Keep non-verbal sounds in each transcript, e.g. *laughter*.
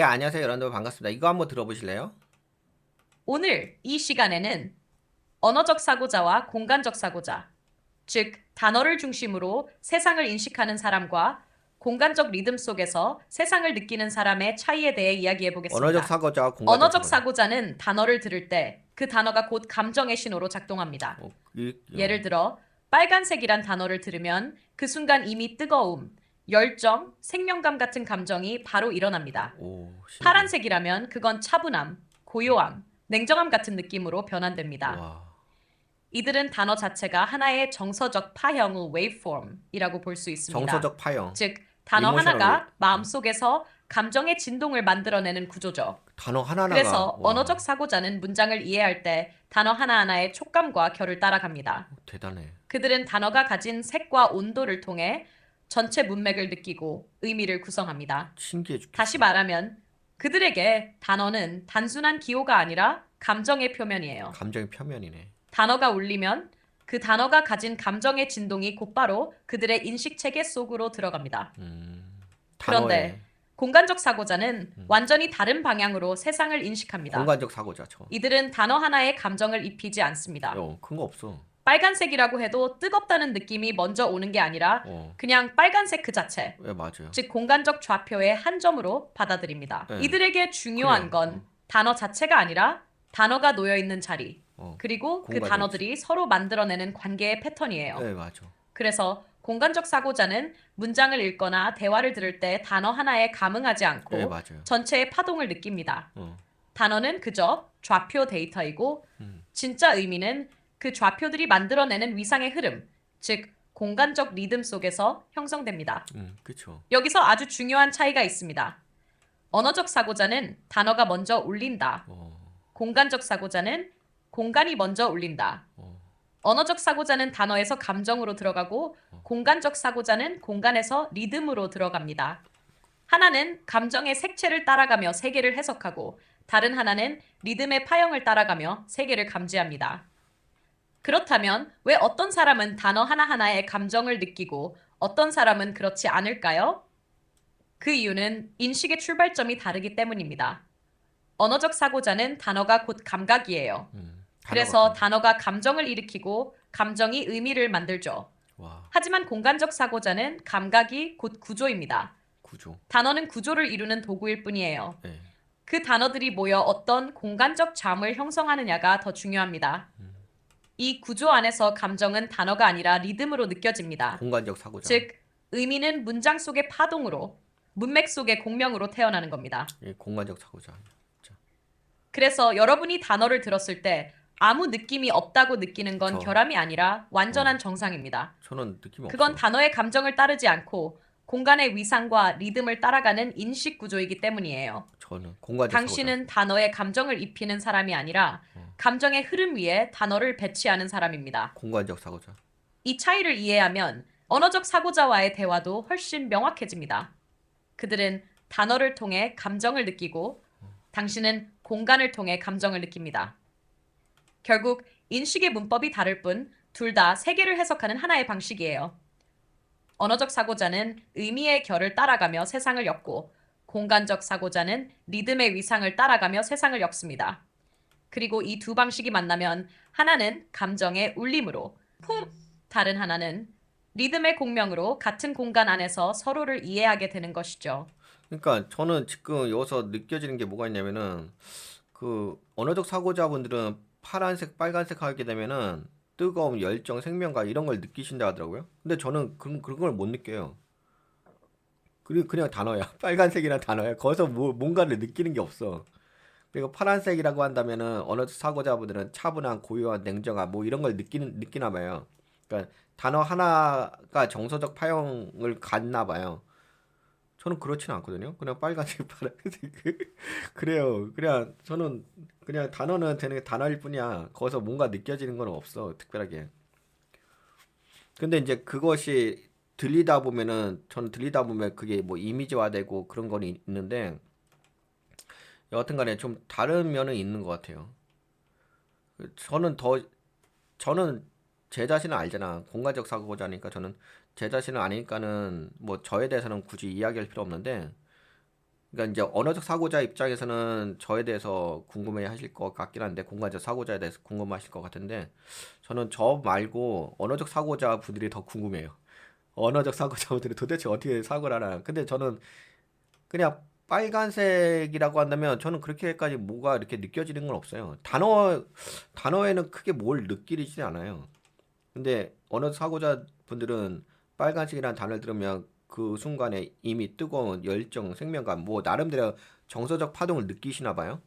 예, 안녕하세요. 여러분들 반갑습니다. 이거 한번 들어보실래요? 오늘 이 시간에는 언어적 사고자와 공간적 사고자, 즉 단어를 중심으로 세상을 인식하는 사람과 공간적 리듬 속에서 세상을 느끼는 사람의 차이에 대해 이야기해 보겠습니다. 언어적 사고자와 공간적 언어적 사고자. 사고자는 단어를 들을 때 그 단어가 곧 감정의 신호로 작동합니다. 어, 이- 예를 들어 빨간색이란 단어를 들으면 그 순간 이미 뜨거움, 열정, 생명감 같은 감정이 바로 일어납니다. 오, 신기해. 파란색이라면 그건 차분함, 고요함, 냉정함 같은 느낌으로 변환됩니다. 와. 이들은 단어 자체가 하나의 정서적 파형의 waveform이라고 볼 수 있습니다. 정서적 파형. 즉 단어 Emotional 하나가. 마음속에서 감정의 진동을 만들어내는 구조죠. 단어 하나하나가 그래서 와, 언어적 사고자는 문장을 이해할 때 단어 하나하나의 촉감과 결을 따라갑니다. 대단해. 그들은 단어가 가진 색과 온도를 통해 전체 문맥을 느끼고 의미를 구성합니다. 신기해 죽겠어. 다시 말하면 그들에게 단어는 단순한 기호가 아니라 감정의 표면이에요. 감정의 표면이네. 단어가 울리면 그 단어가 가진 감정의 진동이 곧바로 그들의 인식 체계 속으로 들어갑니다. 음. 그런데 단어에 공간적 사고자는 완전히 다른 방향으로 세상을 인식합니다. 공간적 사고자 저. 이들은 단어 하나에 감정을 입히지 않습니다. 어, 큰거 없어. 빨간색이라고 해도 뜨겁다는 느낌이 먼저 오는 게 아니라 어. 그냥 빨간색 그 자체, 예, 맞아요. 즉 공간적 좌표의 한 점으로 받아들입니다. 네. 이들에게 중요한 그래요. 건 단어 자체가 아니라 단어가 놓여 있는 자리, 어. 그리고 그 단어들이 서로 만들어내는 관계의 패턴이에요. 네, 맞아. 그래서 공간적 사고자는 문장을 읽거나 대화를 들을 때 단어 하나에 감흥하지 않고 네, 맞아요. 전체의 파동을 느낍니다. 어. 단어는 그저 좌표 데이터이고 음. 진짜 의미는 그 좌표들이 만들어내는 위상의 흐름, 즉 공간적 리듬 속에서 형성됩니다. 음, 그렇죠. 여기서 아주 중요한 차이가 있습니다. 언어적 사고자는 단어가 먼저 울린다. 어. 공간적 사고자는 공간이 먼저 울린다. 어. 언어적 사고자는 단어에서 감정으로 들어가고 공간적 사고자는 공간에서 리듬으로 들어갑니다. 하나는 감정의 색채를 따라가며 세계를 해석하고 다른 하나는 리듬의 파형을 따라가며 세계를 감지합니다. 그렇다면 왜 어떤 사람은 단어 하나하나에 감정을 느끼고 어떤 사람은 그렇지 않을까요? 그 이유는 인식의 출발점이 다르기 때문입니다. 언어적 사고자는 단어가 곧 감각이에요. 음. 그래서 단어가- 감정을 일으키고 감정이 의미를 만들죠. 와, 하지만 공간적 사고자는 감각이 곧 구조입니다. 구조. 단어는 구조를 이루는 도구일 뿐이에요. 예. 그 단어들이 모여 어떤 공간적 잠을 형성하느냐가 더 중요합니다. 이 구조 안에서 감정은 단어가 아니라 리듬으로 느껴집니다. 공간적 사고자. 즉, 의미는 문장 속의 파동으로, 문맥 속의 공명으로 태어나는 겁니다. 예, 공간적 사고자. 그래서 여러분이 단어를 들었을 때 아무 느낌이 없다고 느끼는 건 저- 결함이 아니라 완전한 정상입니다. 저는 느낌 없어. 그건 단어의 감정을 따르지 않고 공간의 위상과 리듬을 따라가는 인식 구조이기 때문이에요. 저는 공간적 당신은 단어에 감정을 입히는 사람이 아니라 어. 감정의 흐름 위에 단어를 배치하는 사람입니다. 공간적 사고자. 이 차이를 이해하면 언어적 사고자와의 대화도 훨씬 명확해집니다. 그들은 단어를 통해 감정을 느끼고 당신은 공간을 통해 감정을 느낍니다. 결국 인식의 문법이 다를 뿐 둘 다 세계를 해석하는 하나의 방식이에요. 언어적 사고자는 의미의 결을 따라가며 세상을 엮고 공간적 사고자는 리듬의 위상을 따라가며 세상을 엮습니다. 그리고 이 두 방식이 만나면 하나는 감정의 울림으로 쿵 다른 하나는 리듬의 공명으로 같은 공간 안에서 서로를 이해하게 되는 것이죠. 그러니까 저는 지금 여기서 느껴지는 게 뭐가 있냐면은 그 언어적 사고자분들은 파란색, 빨간색 하게 되면은 뜨거움, 열정, 생명감 이런 걸 느끼신다 하더라고요. 근데 저는 그런 그런 걸 못 느껴요. 그리고 그냥 단어야. *laughs* 빨간색이란 단어야. 거기서 뭐 뭔가를 느끼는 게 없어. 그리고 파란색이라고 한다면은 언어적 사고자분들은 차분한, 고요한, 냉정한 뭐 이런 걸 느끼는 느끼나 봐요. 그러니까 단어 하나가 정서적 파형을 갖나 봐요. 저는 그렇지는 않거든요. 그냥 빨간색, *laughs* 파란색. 그래요. 그냥 저는 그냥 단어는 되는 단어일 뿐이야. 거기서 뭔가 느껴지는 건 없어. 특별하게. 근데 이제 그것이 들리다 보면은 저는 들리다 보면 그게 뭐 이미지화되고 그런 건 있- 있는데 여하튼 간에 좀 다른 면은 있는 것 같아요. 저는 더 저는 제 자신을 알잖아. 공간적 사고자니까 저는 제 자신을 아니까는 뭐 저에 대해서는 굳이 이야기할 필요 없는데 그러니까 이제 언어적 사고자 입장에서는 저에 대해서 궁금해 하실 것 같긴 한데 공간적 사고자에 대해서 궁금하실 것 같은데 저는 저 말고 언어적 사고자 분들이 더 궁금해요. 언어적 사고자 분들이 도대체 어떻게 사고를 하나. 근데 저는 그냥 빨간색이라고 한다면 저는 그렇게까지 뭐가 이렇게 느껴지는 건 없어요. 단어 단어에는 크게 뭘 느끼지 않아요. 근데 언어 사고자 분들은 빨간색이라는 단어를 들으면 그 순간에 이미 뜨거운 열정, 생명감, 뭐 나름대로 정서적 파동을 느끼시나 봐요.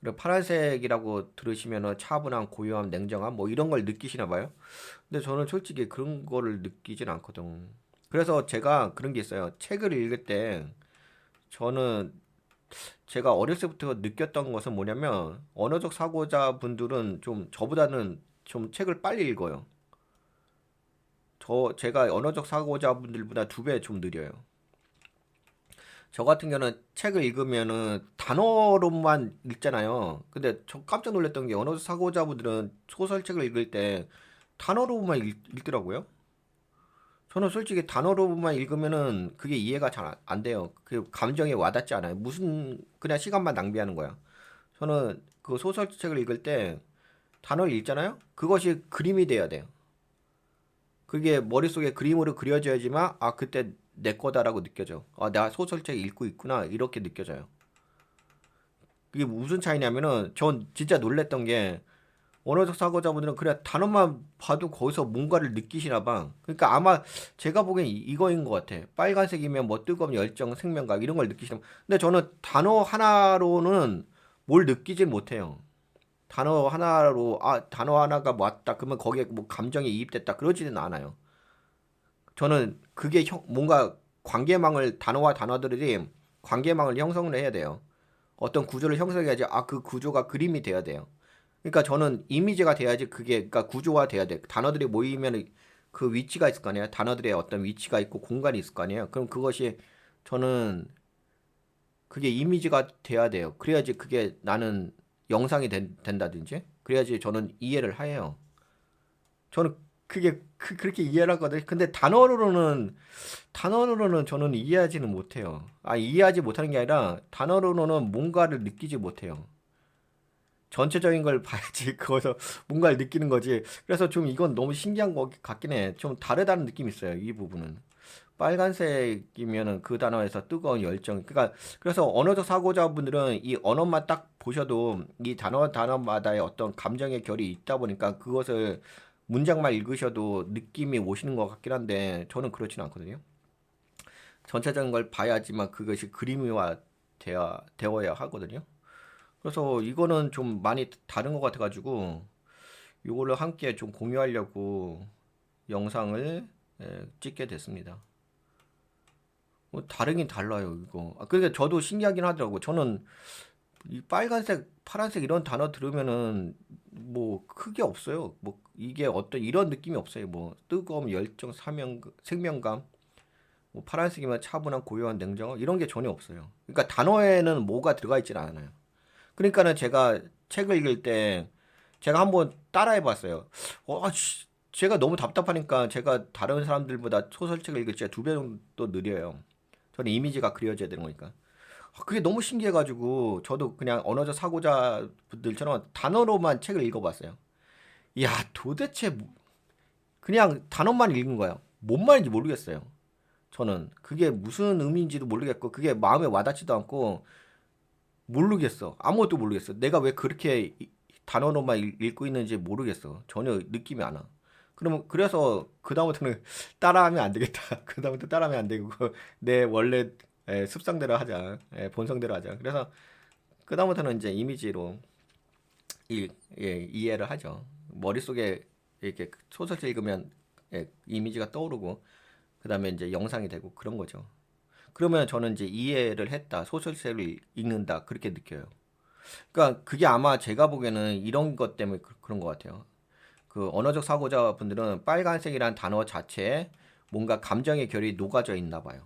그리고 파란색이라고 들으시면은 차분함, 고요함, 냉정함 뭐 이런 걸 느끼시나 봐요. 근데 저는 솔직히 그런 거를 느끼진 않거든. 그래서 제가 그런 게 있어요. 책을 읽을 때 저는 제가 어렸을 때부터 느꼈던 것은 뭐냐면 언어적 사고자 분들은 좀 저보다는 좀 책을 빨리 읽어요. 저 제가 언어적 사고자 분들보다 두 배 좀 느려요. 저 같은 경우는 책을 읽으면은 단어로만 읽잖아요. 근데 저 깜짝 놀랐던 게 언어적 사고자 분들은 소설책을 읽을 때 단어로만 읽, 읽더라고요. 저는 솔직히 단어로만 읽으면은 그게 이해가 잘 안 돼요. 그 감정에 와닿지 않아요. 무슨 그냥 시간만 낭비하는 거야. 저는 그 소설책을 읽을 때 단어를 읽잖아요. 그것이 그림이 돼야 돼요. 그게 머릿속에 그림으로 그려져야지만 아 그때 내 거다라고 느껴져. 아 내가 소설책 읽고 있구나 이렇게 느껴져요. 그게 무슨 차이냐면은 전 진짜 놀랬던 게 언어적 사고자분들은 그냥 단어만 봐도 거기서 뭔가를 느끼시나 봐. 그러니까 아마 제가 보기엔 이- 이거인 것 같아. 빨간색이면 뭐 뜨거운 열정, 생명감 이런 걸 느끼시나 봐. 근데 저는 단어 하나로는 뭘 느끼질 못해요. 단어 하나로 아 단어 하나가 왔다 그러면 거기에 뭐 감정이 이입됐다 그러지는 않아요. 저는 그게 형, 뭔가 관계망을 단어와 단어들이 관계망을 형성을 해야 돼요. 어떤 구조를 형성해야지 아 그 구조가 그림이 돼야 돼요. 그러니까 저는 이미지가 돼야지 그게 그러니까 구조화 돼야 돼. 단어들이 모이면 그 위치가 있을 거 아니에요. 단어들의 어떤 위치가 있고 공간이 있을 거 아니에요. 그럼 그것이 저는 그게 이미지가 돼야 돼요. 그래야지 그게 나는 영상이 된, 된다든지 그래야지 저는 이해를 해요. 저는 그게 그, 그렇게 이해를 하거든요. 근데 단어로는 단어로는 저는 이해하지는 못해요. 아 이해하지 못하는 게 아니라 단어로는 뭔가를 느끼지 못해요. 전체적인 걸 봐야지 *laughs* 그거서 뭔가를 느끼는 거지. 그래서 좀 이건 너무 신기한 것 같긴 해. 좀 다르다는 느낌이 있어요. 이 부분은. 빨간색이면은 그 단어에서 뜨거운 열정. 그러니까 그래서 언어적 사고자분들은 이 언어만 딱 보셔도 이 단어 단어마다의 어떤 감정의 결이 있다 보니까 그것을 문장만 읽으셔도 느낌이 오시는 것 같긴 한데 저는 그렇지는 않거든요. 전체적인 걸 봐야지만 그것이 그림화 되어, 되어야 하거든요. 그래서 이거는 좀 많이 다른 것 같아가지고 이거를 함께 좀 공유하려고 영상을 예, 찍게 됐습니다. 뭐 다르긴 달라요 이거. 아, 그러니까 저도 신기하긴 하더라고. 저는 이 빨간색, 파란색 이런 단어 들으면은 뭐 크게 없어요. 뭐 이게 어떤 이런 느낌이 없어요. 뭐 뜨거움, 열정, 사명, 생명감. 뭐 파란색이면 차분한 고요한 냉정 이런 게 전혀 없어요. 그러니까 단어에는 뭐가 들어가 있지는 않아요. 그러니까는 제가 책을 읽을 때 제가 한번 따라해 봤어요. 어, 아, 씨, 제가 너무 답답하니까 제가 다른 사람들보다 소설책을 읽을 때 두 배 정도 느려요. 저는 이미지가 그려져야 되는 거니까. 아, 그게 너무 신기해가지고 저도 그냥 언어적 사고자 분들처럼 단어로만 책을 읽어봤어요. 야, 도대체 뭐- 그냥 단어만 읽은 거예요. 뭔 말인지 모르겠어요. 저는 그게 무슨 의미인지도 모르겠고 그게 마음에 와닿지도 않고 모르겠어. 아무것도 모르겠어. 내가 왜 그렇게 이- 단어로만 읽- 읽고 있는지 모르겠어. 전혀 느낌이 안 와. 그러면 그래서 그 다음부터는 *laughs* 따라하면 안 되겠다. *laughs* 그 다음부터 따라하면 안 되고 *laughs* 내 원래 에, 습성대로 하자. 에, 본성대로 하자. 그래서 그 다음부터는 이제 이미지로 이, 예, 이해를 하죠. 머릿속에 이렇게 소설책 읽으면 예, 이미지가 떠오르고 그 다음에 이제 영상이 되고 그런 거죠. 그러면 저는 이제 이해를 했다. 소설책을 읽는다. 그렇게 느껴요. 그러니까 그게 아마 제가 보기에는 이런 것 때문에 그- 그런 것 같아요. 그 언어적 사고자 분들은 빨간색이란 단어 자체에 뭔가 감정의 결이 녹아져 있나 봐요.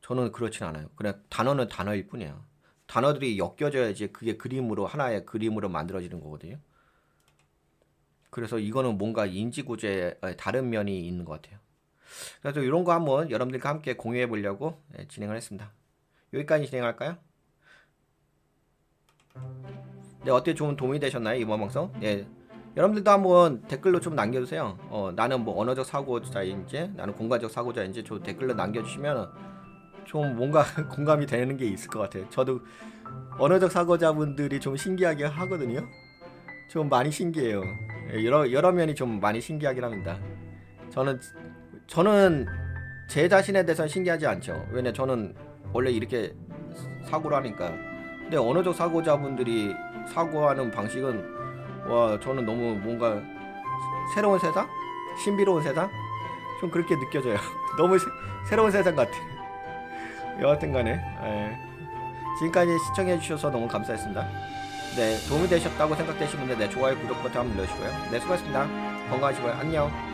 저는 그렇진 않아요. 그냥 단어는 단어일 뿐이에요. 단어들이 엮여져야지 그게 그림으로 하나의 그림으로 만들어지는 거거든요. 그래서 이거는 뭔가 인지 구조에 다른 면이 있는 것 같아요. 그래서 이런 거 한번 여러분들과 함께 공유해 보려고 예, 진행을 했습니다. 여기까지 진행할까요? 네, 어떻게 좀 도움이 되셨나요 이번 방송? 네, 여러분들도 한번 댓글로 좀 남겨주세요. 어, 나는 뭐 언어적 사고자인지, 나는 공간적 사고자인지 저 댓글로 남겨주시면 좀 뭔가 *laughs* 공감이 되는 게 있을 것 같아요. 저도 언어적 사고자분들이 좀 신기하게 하거든요. 좀 많이 신기해요. 예, 여러 여러 면이 좀 많이 신기하긴 합니다. 저는 저는 제 자신에 대해서는 신기하지 않죠. 왜냐 저는 원래 이렇게 사고를 하니까. 근데 언어적 사고자분들이 사고하는 방식은 와 저는 너무 뭔가 새로운 세상, 신비로운 세상, 좀 그렇게 느껴져요. *laughs* 너무 새, 새로운 세상 같아. 여하튼 간에 예. 지금까지 시청해 주셔서 너무 감사했습니다. 네 도움이 되셨다고 생각되시는 분들 네 좋아요 구독 버튼 한번 눌러주시고요. 네 수고하셨습니다. 건강하시고요. 안녕.